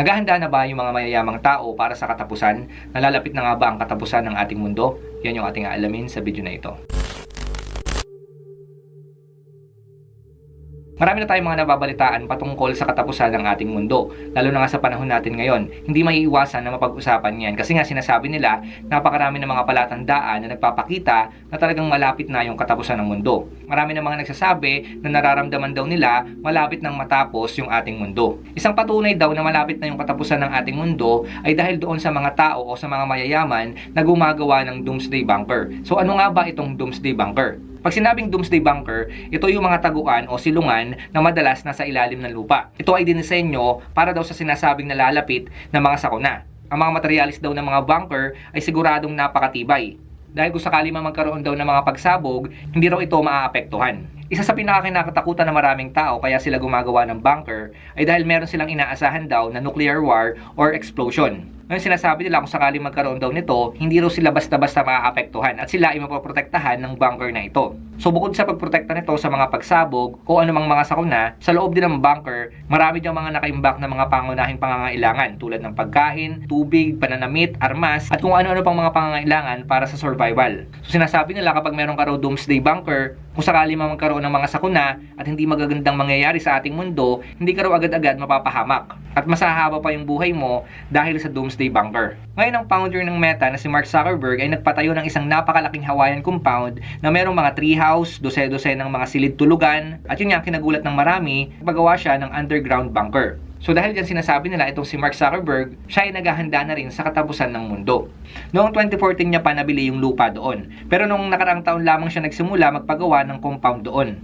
Naghahanda na ba yung mga mayayamang tao para sa katapusan? Nalalapit na nga ba ang katapusan ng ating mundo? Yan yung ating aalamin sa video na ito. Marami na tayong mga nababalitaan patungkol sa katapusan ng ating mundo, lalo na nga sa panahon natin ngayon. Hindi maiiwasan na mapag-usapan yan kasi nga sinasabi nila napakarami ng mga palatandaan na nagpapakita na talagang malapit na yung katapusan ng mundo. Marami na mga nagsasabi na nararamdaman daw nila malapit nang matapos yung ating mundo. Isang patunay daw na malapit na yung katapusan ng ating mundo ay dahil doon sa mga tao o sa mga mayayaman na gumagawa ng doomsday bunker. So ano nga ba itong doomsday bunker? Pag sinabing doomsday bunker, ito yung mga taguan o silungan na madalas nasa ilalim ng lupa. Ito ay dinisenyo para daw sa sinasabing nalalapit na mga sakuna. Ang mga materialis daw ng mga bunker ay siguradong napakatibay. Dahil kung sakali man magkaroon daw ng mga pagsabog, hindi raw ito maaapektuhan. Isa sa pinakakinakatakutan ng maraming tao kaya sila gumagawa ng bunker ay dahil meron silang inaasahan daw na nuclear war or explosion. Ngayon sinasabi nila kung sakali magkaroon daw nito, hindi raw sila basta-basta maaapektuhan at sila ay mapoprotektahan ng bunker na ito. So bukod sa pagprotekta nito sa mga pagsabog o anumang mga sakuna, sa loob din ng bunker, marami diyang mga nakaimbak na mga pangunahing pangangailangan tulad ng pagkain, tubig, pananamit, armas, at kung ano-ano pang mga pangangailangan para sa survival. So sinasabi nila kapag meron ka raw doomsday bunker, kung sakali man magkaroon ng mga sakuna at hindi magagandang mangyayari sa ating mundo, hindi ka raw agad-agad mapapahamak. At masahaba pa yung buhay mo dahil sa doomsday bunker. Ngayon ang founder ng Meta na si Mark Zuckerberg ay nagpatayo ng isang napakalaking Hawaiian compound na merong mga treehouse, dose-dose ng mga silid tulugan, at yun nga kinagulat ng marami, pagawa siya ng underground bunker. So dahil dyan sinasabi nila itong si Mark Zuckerberg, siya ay naghahanda na rin sa katapusan ng mundo. Noong 2014 niya pa nabili yung lupa doon. Pero noong nakaraang taon lamang siya nagsimula magpagawa ng compound doon.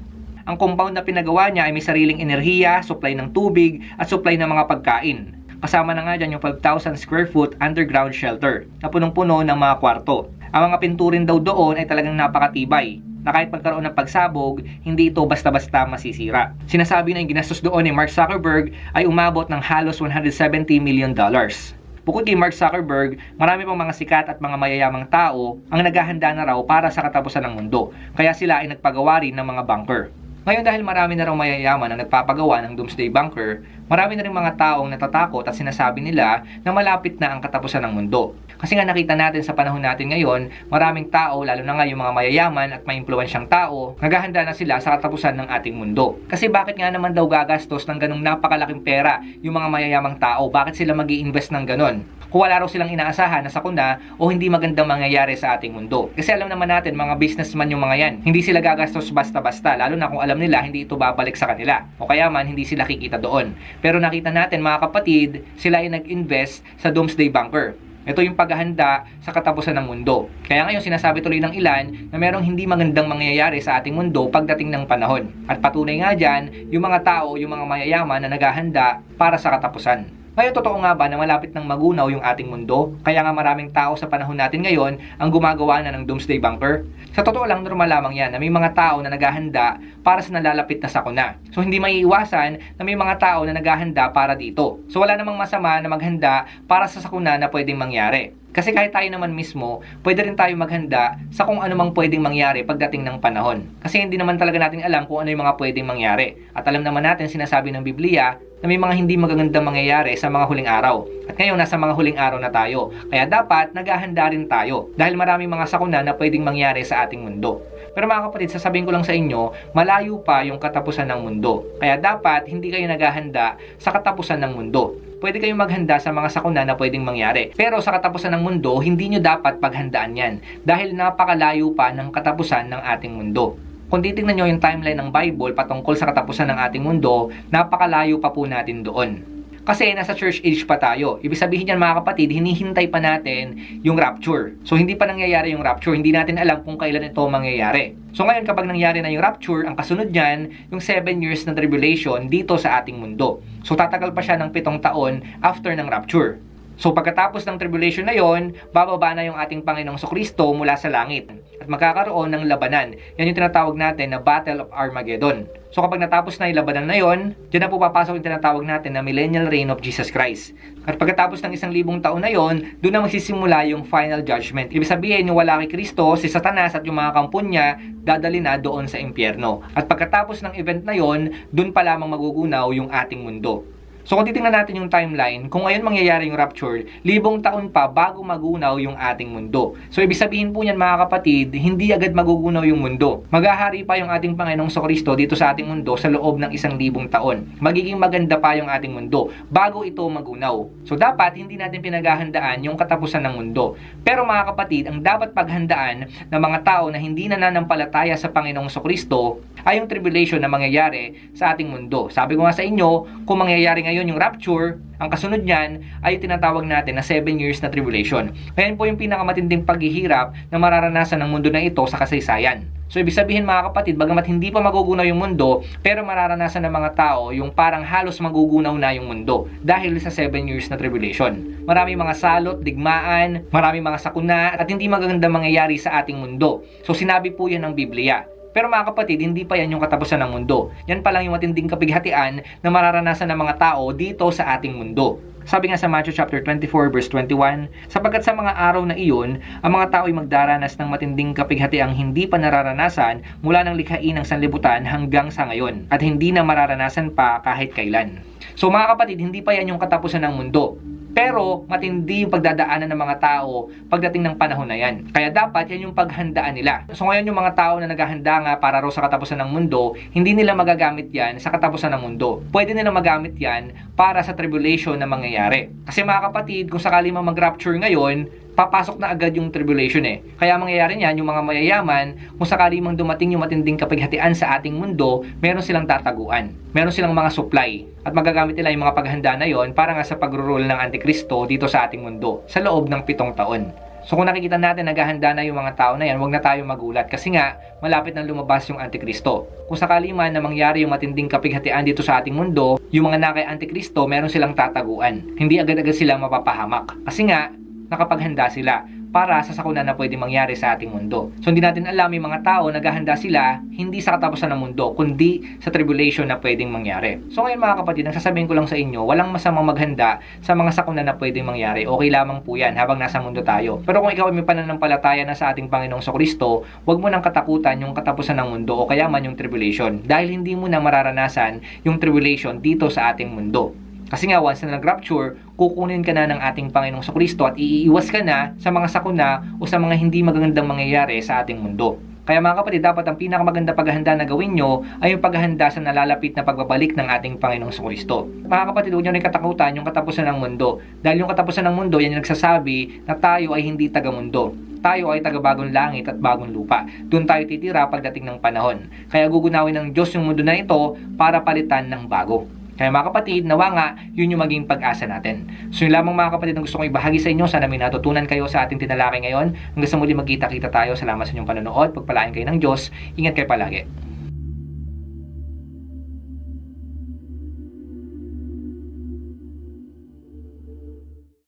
Ang compound na pinagawa niya ay may sariling enerhiya, supply ng tubig, at supply ng mga pagkain. Kasama na nga dyan yung 5,000 square foot underground shelter na punong-puno ng mga kwarto. Ang mga pinturin daw doon ay talagang napakatibay na kahit magkaroon ng pagsabog, hindi ito basta-basta masisira. Sinasabi na yung ginastos doon ni Mark Zuckerberg ay umabot ng halos 170 million dollars. Bukod kay Mark Zuckerberg, marami pang mga sikat at mga mayayamang tao ang naghahanda na raw para sa katapusan ng mundo. Kaya sila ay nagpagawa rin ng mga bunker. Ngayon dahil marami na raw mayayaman ang nagpapagawa ng doomsday bunker, marami na rin mga taong natatakot at sinasabi nila na malapit na ang katapusan ng mundo. Kasi nga nakita natin sa panahon natin ngayon, maraming tao, lalo na nga yung mga mayayaman at may impluensyang tao, naghahanda na sila sa katapusan ng ating mundo. Kasi bakit nga naman daw gagastos ng ganong napakalaking pera yung mga mayayamang tao? Bakit sila mag invest ng ganon? Kung wala raw silang inaasahan na sakuna o hindi magandang mangyayari sa ating mundo. Kasi alam naman natin, mga businessman yung mga yan. Hindi sila gagastos basta-basta, lalo na kung alam nila hindi ito babalik sa kanila. O kaya man, hindi sila kikita doon. Pero nakita natin mga kapatid, sila ay nag-invest sa Doomsday Bunker. Ito yung paghahanda sa katapusan ng mundo. Kaya ngayon sinasabi tuloy ng ilan na merong hindi magandang mangyayari sa ating mundo pagdating ng panahon. At patunay nga dyan, yung mga tao, yung mga mayayaman na naghahanda para sa katapusan. Ngayon, totoo nga ba na malapit ng magunaw yung ating mundo? Kaya nga maraming tao sa panahon natin ngayon ang gumagawa na ng doomsday bunker? Sa totoo lang, normal lamang yan na may mga tao na naghahanda para sa nalalapit na sakuna. So, hindi maiiwasan na may mga tao na naghahanda para dito. So, wala namang masama na maghanda para sa sakuna na pwedeng mangyari. Kasi kahit tayo naman mismo, pwede rin tayo maghanda sa kung ano mang pwedeng mangyari pagdating ng panahon. Kasi hindi naman talaga natin alam kung ano yung mga pwedeng mangyari. At alam naman natin, sinasabi ng Biblia, na may mga hindi magagandang mangyayari sa mga huling araw. At ngayon, nasa mga huling araw na tayo. Kaya dapat, naghahanda rin tayo. Dahil maraming mga sakuna na pwedeng mangyari sa ating mundo. Pero mga kapatid, sasabihin ko lang sa inyo, malayo pa yung katapusan ng mundo. Kaya dapat, hindi kayo naghahanda sa katapusan ng mundo pwede kayong maghanda sa mga sakuna na pwedeng mangyari. Pero sa katapusan ng mundo, hindi nyo dapat paghandaan yan dahil napakalayo pa ng katapusan ng ating mundo. Kung titingnan nyo yung timeline ng Bible patungkol sa katapusan ng ating mundo, napakalayo pa po natin doon. Kasi nasa church age pa tayo. Ibig sabihin yan mga kapatid, hinihintay pa natin yung rapture. So hindi pa nangyayari yung rapture, hindi natin alam kung kailan ito mangyayari. So ngayon kapag nangyari na yung rapture, ang kasunod niyan, yung 7 years na tribulation dito sa ating mundo. So tatagal pa siya ng pitong taon after ng rapture. So pagkatapos ng tribulation na yon, bababa na yung ating Panginoong Kristo mula sa langit at magkakaroon ng labanan. Yan yung tinatawag natin na Battle of Armageddon. So kapag natapos na yung labanan na yon, dyan na po papasok yung tinatawag natin na Millennial Reign of Jesus Christ. At pagkatapos ng isang libong taon na yon, doon na magsisimula yung final judgment. Ibig sabihin, yung wala kay Kristo, si Satanas at yung mga kampon niya, dadali na doon sa impyerno. At pagkatapos ng event na yon, doon pa lamang magugunaw yung ating mundo. So kung titingnan natin yung timeline, kung ngayon mangyayari yung rapture, libong taon pa bago magunaw yung ating mundo. So ibig sabihin po niyan mga kapatid, hindi agad magugunaw yung mundo. Maghahari pa yung ating Panginoong Kristo dito sa ating mundo sa loob ng isang libong taon. Magiging maganda pa yung ating mundo bago ito magunaw. So dapat hindi natin pinaghahandaan yung katapusan ng mundo. Pero mga kapatid, ang dapat paghandaan ng mga tao na hindi nananampalataya sa Panginoong Kristo ay yung tribulation na mangyayari sa ating mundo. Sabi ko nga sa inyo, kung mangyayari ngayon yung rapture, ang kasunod niyan ay tinatawag natin na 7 years na tribulation. Ngayon po yung pinakamatinding paghihirap na mararanasan ng mundo na ito sa kasaysayan. So ibig sabihin mga kapatid, bagamat hindi pa magugunaw yung mundo, pero mararanasan ng mga tao yung parang halos magugunaw na yung mundo dahil sa 7 years na tribulation. Marami mga salot, digmaan, marami mga sakuna at hindi magaganda mangyayari sa ating mundo. So sinabi po yan ng Biblia. Pero mga kapatid, hindi pa yan yung katapusan ng mundo. Yan pa lang yung matinding kapighatian na mararanasan ng mga tao dito sa ating mundo. Sabi nga sa Matthew chapter 24 verse 21, sapagkat sa mga araw na iyon, ang mga tao ay magdaranas ng matinding kapighatiang hindi pa nararanasan mula ng likhain ng sanlibutan hanggang sa ngayon at hindi na mararanasan pa kahit kailan. So mga kapatid, hindi pa yan yung katapusan ng mundo. Pero matindi yung pagdadaanan ng mga tao pagdating ng panahon na yan. Kaya dapat yan yung paghandaan nila. So ngayon yung mga tao na naghahanda nga para raw sa katapusan ng mundo, hindi nila magagamit yan sa katapusan ng mundo. Pwede nila magamit yan para sa tribulation na mangyayari. Kasi mga kapatid, kung sakali mang mag-rapture ngayon, papasok na agad yung tribulation eh. Kaya mangyayari niyan, yung mga mayayaman, kung sakali mang dumating yung matinding kapighatian sa ating mundo, meron silang tataguan. Meron silang mga supply. At magagamit nila yung mga paghanda na yon para nga sa pagro-rule ng Antikristo dito sa ating mundo sa loob ng pitong taon. So kung nakikita natin naghahanda na yung mga tao na yan, huwag na tayo magulat kasi nga malapit nang lumabas yung Antikristo. Kung sakali man na mangyari yung matinding kapighatian dito sa ating mundo, yung mga nakay Antikristo, meron silang tataguan. Hindi agad-agad sila mapapahamak. Kasi nga, nakapaghanda sila para sa sakuna na pwede mangyari sa ating mundo. So hindi natin alam yung mga tao naghahanda sila hindi sa katapusan ng mundo, kundi sa tribulation na pwedeng mangyari. So ngayon mga kapatid, ang sasabihin ko lang sa inyo, walang masamang maghanda sa mga sakuna na pwedeng mangyari. Okay lamang po yan habang nasa mundo tayo. Pero kung ikaw ay may pananampalataya na sa ating Panginoong Kristo, huwag mo nang katakutan yung katapusan ng mundo o kaya man yung tribulation dahil hindi mo na mararanasan yung tribulation dito sa ating mundo. Kasi nga, once na nag-rapture, kukunin ka na ng ating Panginoong Kristo at iiwas ka na sa mga sakuna o sa mga hindi magagandang mangyayari sa ating mundo. Kaya mga kapatid, dapat ang pinakamaganda paghahanda na gawin nyo ay yung paghahanda sa nalalapit na pagbabalik ng ating Panginoong Kristo. Mga kapatid, huwag nyo rin katakutan yung katapusan ng mundo. Dahil yung katapusan ng mundo, yan yung nagsasabi na tayo ay hindi taga-mundo. Tayo ay taga-bagong langit at bagong lupa. Doon tayo titira pagdating ng panahon. Kaya gugunawin ng Diyos yung mundo na ito para palitan ng bago. Kaya mga kapatid, nawa nga, yun yung maging pag-asa natin. So yun lamang mga kapatid ang gusto kong ibahagi sa inyo. Sana may natutunan kayo sa ating tinalakay ngayon. Hanggang sa muli magkita-kita tayo. Salamat sa inyong panonood. Pagpalain kayo ng Diyos. Ingat kayo palagi.